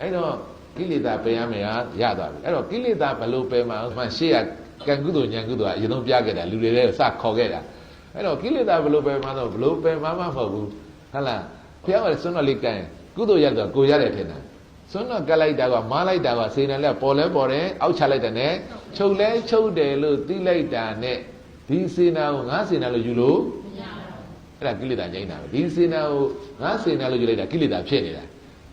အဲ့တော့ကိလေသာပယ်ရမယ်ဟာရသွားပြီအဲ့တော့ကိလေသာဘယ်လိုပယ်မှာမှရှေ့ကကံကုသိုလ်ဉာဏ်ကုသိုလ်ကအရင်ဆုံးပြခဲ့တာလူတွေလည်းစခေါ်ခဲ့တာအဲ့တော့ကိလေသာဘယ်လိုပယ်မှာတော့ဘယ်လိုပယ်မှာမှမဟုတ်ဘူးဟုတ်လားဘုရားကလည်းစွန့်တော်လေးကံကုသိုလ်ရတော့ကိုရတယ်ထင်တာစွန့်တော်ကလိုက်တာကမားလိုက်တာကစေနယ်လက်ပေါ်လဲပေါ်တယ်အောက်ချလိုက်တယ်နဲ့ချုပ်လဲချုပ်တယ်လို့သိလိုက်တာနဲ့ဒီစေနာကိုငါစေနာလို့ယူလို့အဲ့ဒါကိလေသာငြိမ်းတာပဲဒီစေနာကိုငါစေနာလို့ယူလိုက်တာကိလေသာဖြစ်နေတာ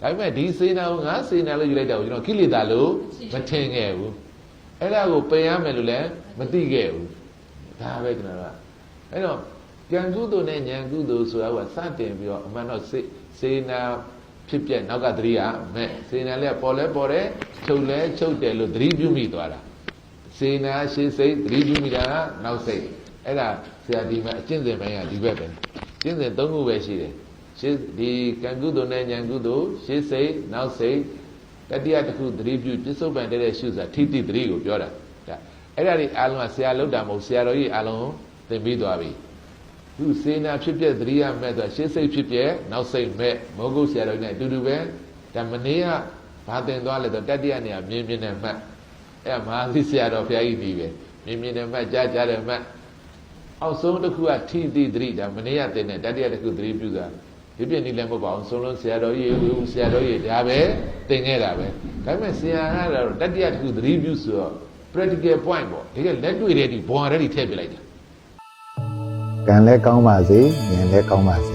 ဒါပေမဲ့ဒီစေနာကိုငါစေနာလို့ယူလိုက်တာကိုကျွန်တော်ကိလေသာလို့မထင်ခဲ့ဘူးအဲ့ဒါကိုပယ်ရမယ်လို့လည်းမသိခဲ့ဘူးဒါပဲကျွန်တော်ကအဲ့တော့ကံကုသိုလ်နဲ့ဉာဏ်ကုသိုလ်ဆိုတာကစတင်ပြီးတော့အမှန်တော့စေစေနာဖြစ်ပြက်နောက်ကသတိရမဲ့စေနာလည်းပေါ်လဲပေါ်တယ်ချုပ်လဲချုပ်တယ်လို့သတိပြုမိသွားတာစေနာရှိစိတ်သတိပြုမိတာကနောက်စိတ်အဲ့ဒါဆရာဒီမှာအကျင့်စဉ်ပိုင်းကဒီဘက်ပဲကျင့်စဉ်၃ခုပဲရှိတယ် ရှိဒီကံကုသိုလ်နဲ့ဉာဏ်ကုသိုလ်ရှိစိတ်နောက်စိတ်တတိယတစ်ခုသတိပြုပြစ္ဆုတ်ပံတဲ့ရှုစာထိတိသတိကိုပြောတာဒါအဲ့ဒါဒီအားလုံးကဆရာလောက်တာမဟုတ်ဆရာတော်ကြီးအားလုံးသင်ပြီးသွားပြီသူစေနာဖြစ်ပြက်သတိရမဲ့ဆိုရှေးစိတ်ဖြစ်ပြက်နောက်စိတ်မဲ့မောဂုတ်ဆရာတော်ကြီးနဲ့အတူတူပဲဒါမနေ့ကဘာသင်သွားလဲဆိုတတိယနေရာမြင်းမြင်းနဲ့မှတ်အဲ့ဒါမဟာသီဆရာတော်ဘုရားကြီးဒီပဲမြင်မြင်နဲ့မှတ်ကြားကြားတယ်မှတ်အောက်ဆုံးတစ်ခုကထိတိသတိဒါမနေ့ကသင်တဲ့တတိယတစ်ခုသတိပြုတာ ဒီပြည့်နေလည်းမဟုတ်ပါဘူးဆုံးလုံးဆရာတော်ကြီးဝေဦးဆရာတော်ကြီးဒါပဲသင်ခဲ့တာပဲဒါပေမဲ့ဆရာကတော့တတိယတစ်ခုသတိပြုဆိုတော့ practical point ပေါ့ဒီကလက်တွေ့တဲ့ဒီဘွားတဲ့ဒီထည့်ပြလိုက်တာကံလည်းကောင်းပါစေဉာဏ်လည်းကောင်းပါစေ